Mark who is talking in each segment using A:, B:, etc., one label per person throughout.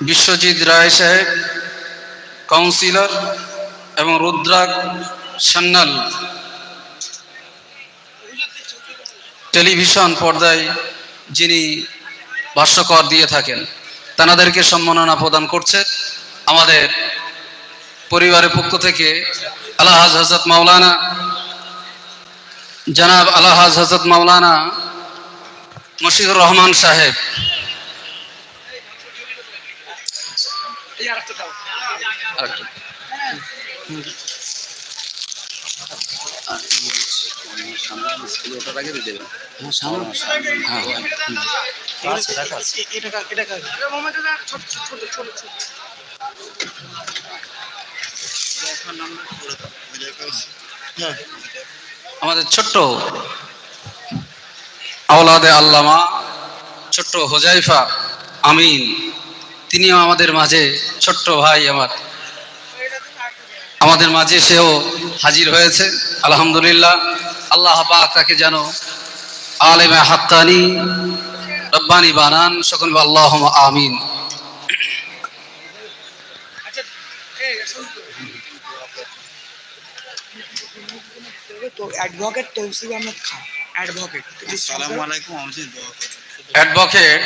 A: বিশ্বজিৎ রায় সাহেব, কাউন্সিলর এবং রুদ্রাগ সান্যাল। টেলিভিশন পর্দায় যিনি ভাষ্যকর দিয়ে থাকেন, তানাদেরকে সম্মাননা প্রদান করছে আমাদের পরিবারের পক্ষ থেকে আল্লাহাজ হজরত মাওলানা, জনাব আল্লাহাজ হজরত মাওলানা মশিদুর রহমান সাহেব। আমাদের ছোট্ট আওলাদে আল্লামা ছোট্ট হোজাইফা আমিন। তিনিও আমাদের মাঝে ছোট্ট ভাই আমার। আমাদের মাঝে সেও হাজির হয়েছে আলহামদুলিল্লাহ। আল্লাহ পাক তাকে যেন আলেমে হাক্কানি রব্বানি বানান সকল আল্লাহ আমিন।
B: তো অ্যাডভোকেট তৌসিফ আহমেদ খান অ্যাডভোকেট।
C: আসসালামু আলাইকুম আমি দোয়া করি।
A: অ্যাডভোকেট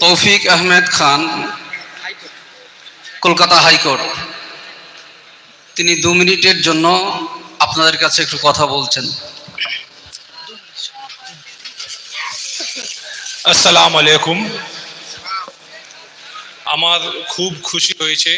A: তৌফিক আহমেদ খান, কলকাতা হাইকোর্ট। তিনি দু মিনিটের জন্য আপনাদের কাছে একটু কথা বলছেন।
D: আসসালাম আলাইকুম। আমার খুব খুশি হয়েছে